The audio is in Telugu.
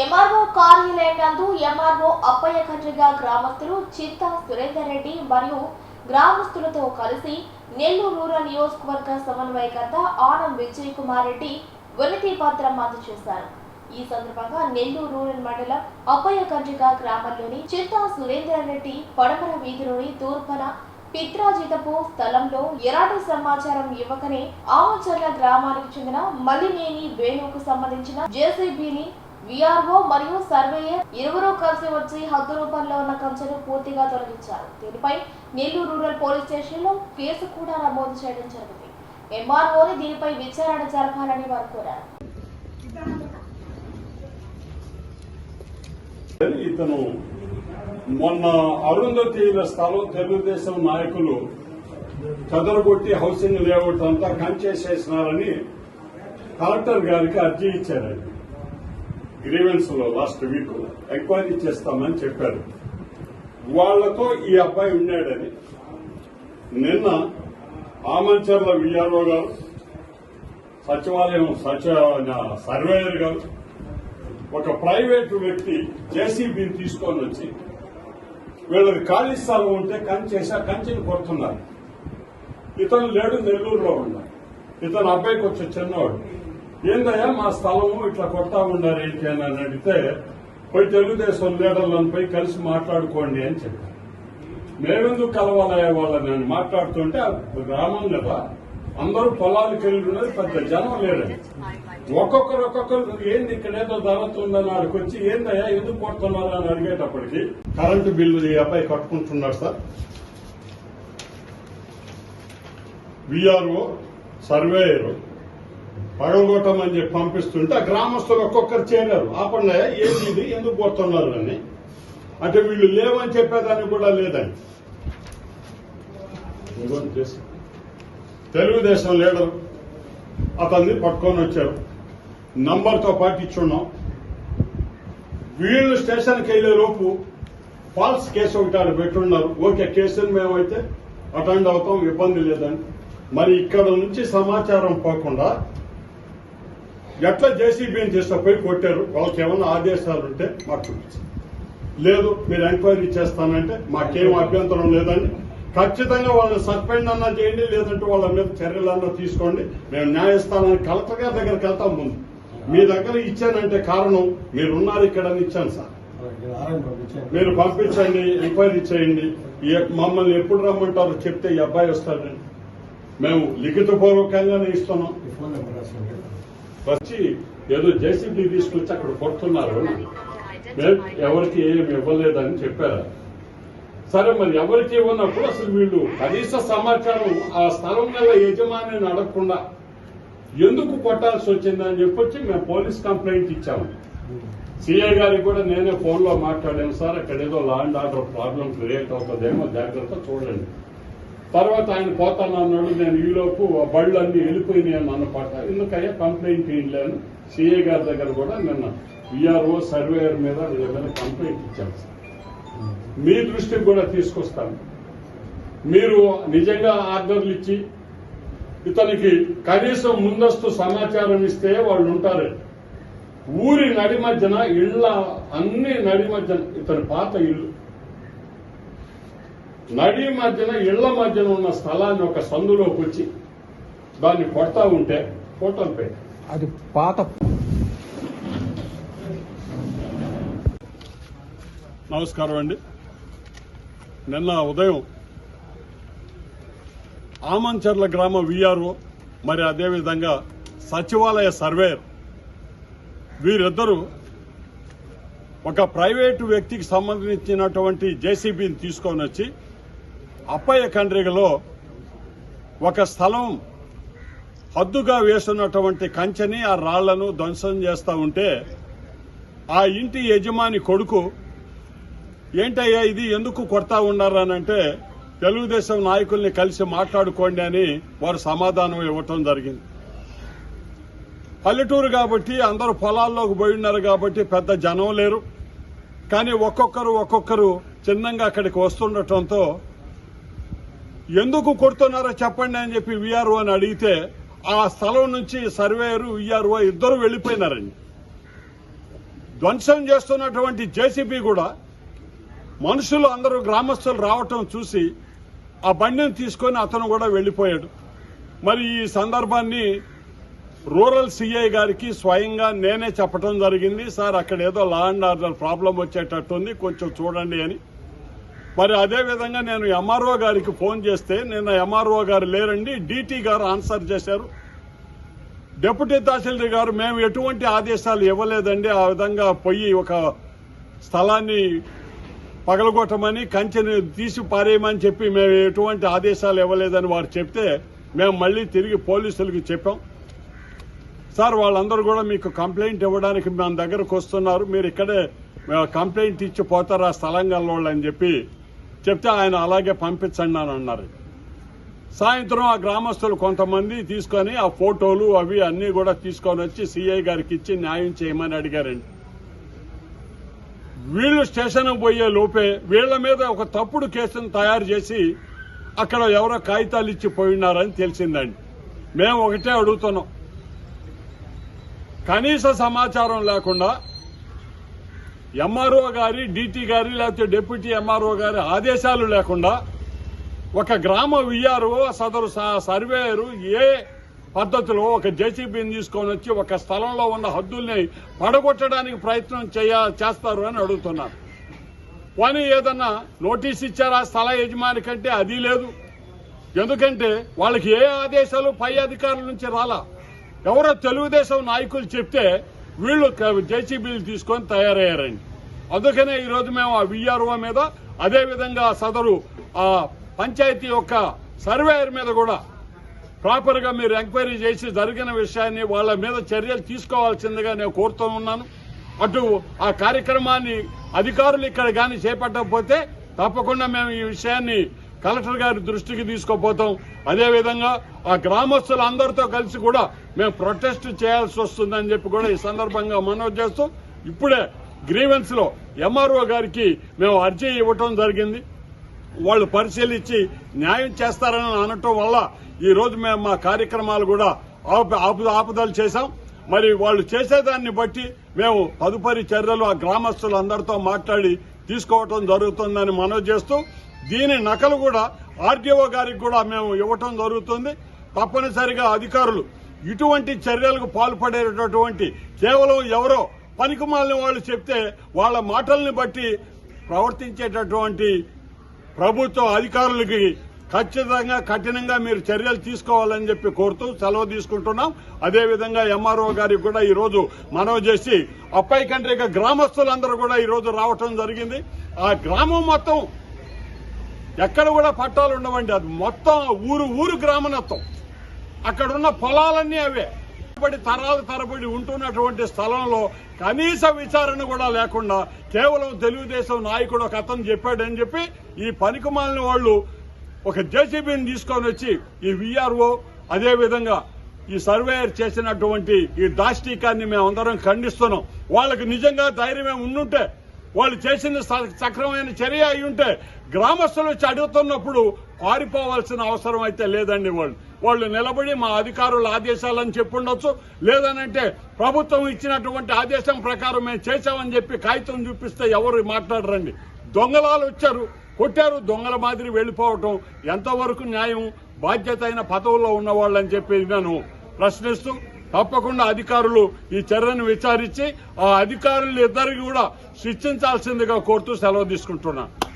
ఎంఆర్ఓ కార్యాలయం నందు ఎంఆర్ఓ అప్పయ్య కండ్రిగా గ్రామస్తులు చింతా సురేందర్ రెడ్డి మరియు గ్రామస్తులతో కలిసి నెల్లూరు రూరల్ నియోజకవర్గ సమన్వయకర్త ఆనం విజయ్ కుమార్ రెడ్డి వినతి పత్రం అందజేశారు. ఈ సందర్భంగా నెల్లూరు రూరల్ మండలం అప్పయ్య కండ్రిగా గ్రామంలోని చింతా సురేందర్ రెడ్డి పడమర వీధిలోని తూర్పున పిత్రాజితపు స్థలంలో ఎలాంటి సమాచారం ఇవ్వకనే ఆమచర్ల గ్రామానికి చెందిన మలినేని వేణుకు సంబంధించిన జేసీబీని విఆర్ఓ మరియు సర్వేయర్ ఇరువురు కలిసి వచ్చి హద్దు రూపంలో ఉన్న కంచెను పూర్తిగా తొలగించారు. దీనిపై నెల్లూరు రూరల్ పోలీస్ స్టేషన్లో కేసు కూడా నమోదు చేయడం జరిగింది. ఎంఆర్ఓని దీనిపై విచారణ జరపాలని వారు కోరారు. ఇతను మొన్న అరుంధతీల స్థలం తెలుగుదేశం నాయకులు చదరగొట్టి హౌసింగ్ లేఅవుట్ అంతా కంచేసేసినారని కలెక్టర్ గారికి అర్జీ ఇచ్చారండి. గ్రీవెన్స్లో లాస్ట్ వీక్ ఎంక్వైరీ చేస్తామని చెప్పారు. వాళ్ళతో ఈ అబ్బాయి ఉన్నాడని నిన్న ఆమంచర్ల విఆర్ఓ గారు సచివాలయం సచివ సర్వేయర్ గారు ఒక ప్రైవేటు వ్యక్తి జేసీబీని తీసుకొని వచ్చి వీళ్ళకి ఖాళీ స్థలం ఉంటే కంచేసి ఆ కంచెని కొడుతున్నారు. ఇతను లేడు నెల్లూరులో ఉన్నాడు. ఇతను అబ్బాయికి వచ్చే చిన్నవాడు. ఏందయ్యా మా స్థలము ఇట్లా కొట్టా ఉన్నారు ఏంటి అని అడిగితే పోయి తెలుగుదేశం లీడర్లను పోయి కలిసి మాట్లాడుకోండి అని చెప్పారు. మేమెందుకు కలవాలయ్యే వాళ్ళని నేను మాట్లాడుతుంటే గ్రామం కదా అందరూ పొలాలకు వెళ్ళి ఉన్నది పెద్ద జనం లేరు. ఒక్కొక్కరు ఒక్కొక్కరు ఏంది ఇక్కడ ఏదో జరుగుతుందని ఆడికి వచ్చి ఏందయ్యా ఎందుకు కొడుతున్నారు? అని అడిగేటప్పటికి కరెంటు బిల్లు ఈ అబ్బాయి కట్టుకుంటున్నాడు సార్. విఆర్ఓ సర్వేయర్ పగలగొట్టమని చెప్పి పంపిస్తుంటే ఆ గ్రామస్తులు ఒక్కొక్కరు చేరారు. ఆపండి ఏంది ఇది? ఎందుకు పోతున్నారు అని అంటే వీళ్ళు లేవని చెప్పేదాన్ని కూడా లేదని తెలుగుదేశం లీడర్ అతన్ని పట్టుకొని వచ్చారు. నంబర్తో పాటు ఇచ్చున్నాం వీళ్ళు స్టేషన్కి వెళ్ళే లోపు ఫాల్స్ కేసు ఒకటి ఆడ పెట్టున్నారు. ఓకే కేసుని మేమైతే అటెండ్ అవుతాం ఇబ్బంది లేదని మరి ఇక్కడ నుంచి సమాచారం పోకుండా ఎట్లా జేసీబీని తీసుకుపోయి కొట్టారు వాళ్ళకి ఏమైనా ఆదేశాలు ఉంటే మాకు చూపించారు లేదు మీరు ఎంక్వైరీ చేస్తానంటే మాకేం అభ్యంతరం లేదండి. ఖచ్చితంగా వాళ్ళని సస్పెండ్ అన్నా చేయండి లేదంటే వాళ్ళ మీద చర్యలన్నా తీసుకోండి. మేము న్యాయస్థానానికి కలెక్టర్ గారి దగ్గరికి వెళ్తాం ముందు. మీ దగ్గర ఇచ్చానంటే కారణం మీరు ఉన్నారు ఇక్కడ అని ఇచ్చాను సార్. మీరు పంపించండి ఎంక్వైరీ చేయండి. మమ్మల్ని ఎప్పుడు రమ్మంటారో చెప్తే ఈ అబ్బాయి వస్తాడండి. మేము లిఖితపూర్వకంగానే ఇస్తున్నాం. వచ్చి ఏదో జేసీబీ తీసుకొచ్చి అక్కడ కొడుతున్నారు మేము ఎవరికి ఏమి ఇవ్వలేదని చెప్పారు. సరే మరి ఎవరికి ఇవ్వనప్పుడు అసలు వీళ్ళు కనీస సమాచారం ఆ స్థలం గల యజమానిని అడగకుండా ఎందుకు కొట్టాల్సి వచ్చిందని చెప్పొచ్చి మేము పోలీస్ కంప్లైంట్ ఇచ్చాము. సిఐ గారికి కూడా నేనే ఫోన్లో మాట్లాడాను సార్ అక్కడ ఏదో law and order problem create అవుతుందేమో జాగ్రత్త చూడండి. తర్వాత ఆయన పోతానన్నాడు నేను ఈలోపు ఆ బళ్ళు అన్ని వెళ్ళిపోయినాయి అని అన్నపాట ఎందుకయ్యా కంప్లైంట్ ఇవ్వలేను సిఏ గారి దగ్గర కూడా నిన్న విఆర్ఓ సర్వేయర్ మీద వీళ్ళ కంప్లైంట్ ఇచ్చాను సార్. మీ దృష్టికి కూడా తీసుకొస్తాను. మీరు నిజంగా ఆర్డర్లు ఇచ్చి ఇతనికి కనీసం ముందస్తు సమాచారం ఇస్తే వాళ్ళు ఉంటారు. ఊరి నడి మధ్యన ఇళ్ళ అన్ని నడి మధ్యన ఇతని పాత ఇల్లు నడి మధ్యన ఇళ్ళ మధ్యన ఉన్న స్థలాన్ని ఒక సందులోకి వచ్చి దాన్ని కొడతా ఉంటే ఫోటోలు పెట్టి. అది పాత నమస్కారం అండి. నిన్న ఉదయం ఆమంచర్ల గ్రామ విఆర్ఓ మరి అదేవిధంగా సచివాలయ సర్వేయర్ వీరిద్దరూ ఒక ప్రైవేటు వ్యక్తికి సంబంధించినటువంటి జేసీబీని తీసుకొని వచ్చి అప్పయ్య కండ్రిగలో ఒక స్థలం హద్దుగా వేస్తున్నటువంటి కంచెని ఆ రాళ్ళను ధ్వంసం చేస్తూ ఉంటే ఆ ఇంటి యజమాని కొడుకు ఏంటయ్యా ఇది? ఎందుకు కొడతా ఉన్నారనంటే తెలుగుదేశం నాయకుల్ని కలిసి మాట్లాడుకోండి అని వారు సమాధానం ఇవ్వటం జరిగింది. పల్లెటూరు కాబట్టి అందరూ పొలాల్లోకి పోయి ఉన్నారు కాబట్టి పెద్ద జనం లేరు. కానీ ఒక్కొక్కరు ఒక్కొక్కరు చిన్నంగా అక్కడికి వస్తుండటంతో ఎందుకు కొడుతున్నారో చెప్పండి అని చెప్పి విఆర్ఓ అని అడిగితే ఆ స్థలం నుంచి సర్వేయరు విఆర్ఓ ఇద్దరు వెళ్ళిపోయినారండి ధ్వంసం చేస్తున్నటువంటి జేసీబీ కూడా మనుషులు అందరూ గ్రామస్తులు రావటం చూసి ఆ బండిని తీసుకొని అతను కూడా వెళ్ళిపోయాడు. మరి ఈ సందర్భాన్ని రూరల్ సిఐ గారికి స్వయంగా నేనే చెప్పడం జరిగింది. సార్ అక్కడ ఏదో లా అండ్ ఆర్డర్ ప్రాబ్లం వచ్చేటట్టుంది. కొంచెం చూడండి అని మరి అదే విధంగా నేను ఎంఆర్ఓ గారికి ఫోన్ చేస్తే నిన్న ఎంఆర్ఓ గారు లేరండి డీటీ గారు ఆన్సర్ చేశారు. డిప్యూటీ తహసీల్దార్ గారు మేము ఎటువంటి ఆదేశాలు ఇవ్వలేదండి. ఆ విధంగా పోయి ఒక స్థలాన్ని పగలగొట్టమని కంచెని తీసి పారేయమని చెప్పి మేము ఎటువంటి ఆదేశాలు ఇవ్వలేదని వారు చెప్తే మేము మళ్ళీ తిరిగి పోలీసులకు చెప్పాం. సార్ వాళ్ళందరూ కూడా మీకు కంప్లైంట్ ఇవ్వడానికి మన దగ్గరకు వస్తున్నారు. మీరు ఇక్కడే కంప్లైంట్ ఇచ్చి పోతారు ఆ స్థలం వాళ్ళు అని చెప్పి చెప్తే ఆయన అలాగే పంపించండి అని అన్నారు. సాయంత్రం ఆ గ్రామస్తులు కొంతమంది తీసుకొని ఆ ఫోటోలు అవి అన్ని కూడా తీసుకొని వచ్చి సిఐ గారికి ఇచ్చి న్యాయం చేయమని అడిగారండి. వీళ్ళు స్టేషన్ పోయే లోపే వీళ్ళ మీద ఒక తప్పుడు కేసును తయారు చేసి అక్కడ ఎవరో కాగితాలు ఇచ్చి పోయినారని తెలిసిందండి. మేము ఒకటే అడుగుతున్నాం. కనీస సమాచారం లేకుండా ఎంఆర్ఓ గారి డీటీ గారి లేకపోతే డిప్యూటీ ఎంఆర్ఓ గారి ఆదేశాలు లేకుండా ఒక గ్రామ విఆర్ఓ సదరు సర్వేయరు ఏ పద్ధతిలో ఒక జేసీబీని తీసుకొని వచ్చి ఒక స్థలంలో ఉన్న హద్దుల్ని పడగొట్టడానికి ప్రయత్నం చేయ చేస్తారు అని అడుగుతున్నారు. కానీ ఏదన్నా నోటీస్ ఇచ్చారా? స్థల యజమాని కంటే అది లేదు. ఎందుకంటే వాళ్ళకి ఏ ఆదేశాలు పై అధికారుల నుంచి రాలా? ఎవరో తెలుగుదేశం నాయకులు చెప్తే వీళ్ళు జేసీబీలు తీసుకొని తయారయ్యారండి. అందుకనే ఈరోజు మేము ఆ విఆర్ఓ మీద అదేవిధంగా సదరు ఆ పంచాయతీ యొక్క సర్వేయర్ మీద కూడా ప్రాపర్గా మీరు ఎంక్వైరీ చేసి జరిగిన విషయాన్ని వాళ్ళ మీద చర్యలు తీసుకోవాల్సిందిగా నేను కోరుతూ ఉన్నాను. అటు ఆ కార్యక్రమాన్ని అధికారులు ఇక్కడ కానీ చేపట్టకపోతే తప్పకుండా మేము ఈ విషయాన్ని కలెక్టర్ గారి దృష్టికి తీసుకుపోతాం. అదేవిధంగా ఆ గ్రామస్తులు అందరితో కలిసి కూడా మేము ప్రొటెస్ట్ చేయాల్సి వస్తుందని చెప్పి కూడా ఈ సందర్భంగా మనవి చేస్తూ. ఇప్పుడే గ్రీవెన్స్లో ఎంఆర్ఓ గారికి మేము అర్జీ ఇవ్వటం జరిగింది. వాళ్ళు పరిశీలించి న్యాయం చేస్తారని అనటం వల్ల ఈ రోజు మేము మా కార్యక్రమాలు కూడా ఆపు ఆపుదలు చేశాం. మరి వాళ్ళు చేసేదాన్ని బట్టి మేము తదుపరి చర్యలు ఆ గ్రామస్తులందరితో మాట్లాడి తీసుకోవటం జరుగుతుందని మనవి చేస్తూ దీని నకలు కూడా ఆర్డీఓ గారికి కూడా మేము ఇవ్వటం జరుగుతుంది. తప్పనిసరిగా అధికారులు ఇటువంటి చర్యలకు పాల్పడేటటువంటి కేవలం ఎవరో పనికిమాలిన వాళ్ళు చెప్తే వాళ్ళ మాటల్ని బట్టి ప్రవర్తించేటటువంటి ప్రభుత్వ అధికారులకి ఖచ్చితంగా కఠినంగా మీరు చర్యలు తీసుకోవాలని చెప్పి కోరుతూ సెలవు తీసుకుంటున్నాం. అదేవిధంగా ఎంఆర్ఓ గారికి కూడా ఈరోజు మనవి చేసి అప్పై కండ్రిక గ్రామస్తులందరూ కూడా ఈరోజు రావటం జరిగింది. ఆ గ్రామం మొత్తం ఎక్కడ కూడా పట్టాలు ఉండవండి అది. మొత్తం ఊరు ఊరు గ్రామనత్వం. అక్కడ ఉన్న పొలాలన్నీ అవే. తరబడి తరాల తరబడి ఉంటున్నటువంటి స్థలంలో కనీస విచారణ కూడా లేకుండా కేవలం తెలుగుదేశం నాయకుడు ఒక అతను చెప్పాడని చెప్పి ఈ పనికిమాలిన వాళ్ళు ఒక జేసీబీని తీసుకొని వచ్చి ఈ విఆర్ఓ అదేవిధంగా ఈ సర్వేయర్ చేసినటువంటి ఈ దాష్టీకాన్ని మేమందరం ఖండిస్తున్నాం. వాళ్ళకి నిజంగా ధైర్యమే ఉండుంటే వాళ్ళు చేసిన సక్రమైన చర్య అయి ఉంటే గ్రామస్తులు వచ్చి అడుగుతున్నప్పుడు పారిపోవాల్సిన అవసరం అయితే లేదండి వాళ్ళు. వాళ్ళు నిలబడి మా అధికారుల ఆదేశాలని చెప్పుండొచ్చు. లేదనంటే ప్రభుత్వం ఇచ్చినటువంటి ఆదేశం ప్రకారం మేము చేశామని చెప్పి కాగితం చూపిస్తే ఎవరు మాట్లాడరండి. దొంగలాలు వచ్చారు కొట్టారు దొంగల మాదిరి వెళ్ళిపోవటం ఎంతవరకు న్యాయం? బాధ్యత అయిన పదవుల్లో ఉన్నవాళ్ళని చెప్పి నేను ప్రశ్నిస్తూ తప్పకుండా అధికారులు ఈ చర్యను విచారించి ఆ అధికారులు ఇద్దరికి కూడా శిక్షించాల్సిందిగా కోరుతూ సెలవు తీసుకుంటున్నాను